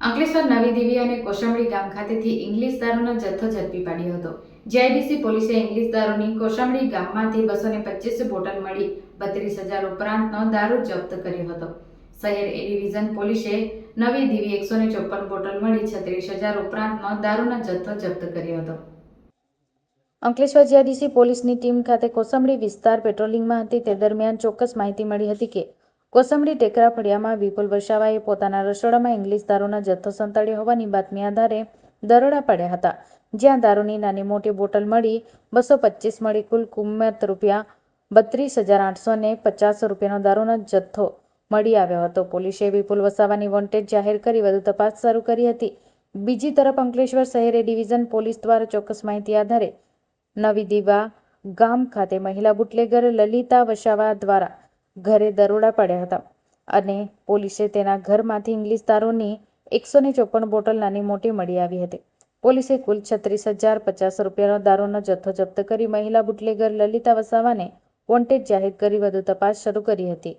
અંકલેશ્વર નવી દેવી અને કોસંબડી ગામ ખાતેથી ઇંગ્લિશ દારૂનો જથ્થો ઝડપી પાડ્યો હતો. જીઆઈડીસી પોલીસે ઇંગ્લિશ દારૂની કોસંબડી ગામમાંથી બસો ને પચીસ બોટલ મળી બત્રીસ હજાર ઉપરાંતનો દારૂ જપ્ત કર્યો હતો. શહેર એ ડિવિઝન પોલીસે નવી દેવી એકસો ને ચોપન બોટલ મળી છત્રીસ હજાર ઉપરાંતનો દારૂનો જથ્થો જપ્ત કર્યો હતો. અંકલેશ્વર જીઆઈડીસી પોલીસની ટીમ ખાતે કોસંબડી વિસ્તાર પેટ્રોલિંગમાં હતી. તે દરમિયાન ચોક્કસ માહિતી મળી હતી કે કોસંબડી ટેકરા ફળિયામાં વિપુલ વસાવાએ પોતાના રસોડામાં ઇંગ્લિશ દારૂના જથ્થો સંતાડ્યો હોવાની બાતમી આધારે દરોડા પાડ્યા હતા. જ્યાં દારૂની નાની મોટી બોટલ મળી બસો પચીસ મળી કુલ કિંમત રૂપિયા બત્રીસ હજાર આઠસો ને પચાસ રૂપિયાનો દારૂનો જથ્થો મળી આવ્યો હતો. પોલીસે વિપુલ વસાવાની વોન્ટેડ જાહેર કરી વધુ તપાસ શરૂ કરી હતી. બીજી તરફ અંકલેશ્વર શહેરે ડિવિઝન પોલીસ દ્વારા ચોક્કસ માહિતી આધારે નવી દીવા ગામ ખાતે મહિલા બુટલેગર લલિતા વસાવા દ્વારા ઘરે દરોડા પાડ્યા હતા અને પોલીસે તેના ઘરમાંથી ઇંગ્લિશ દારૂની એકસો ને ચોપન બોટલ નાની મોટી મળી આવી હતી. પોલીસે કુલ છત્રીસ હજાર પચાસ રૂપિયાનો દારૂનો જથ્થો જપ્ત કરી મહિલા બુટલેગર લલિતા વસાવાને વોન્ટેડ જાહેર કરી વધુ તપાસ શરૂ કરી હતી.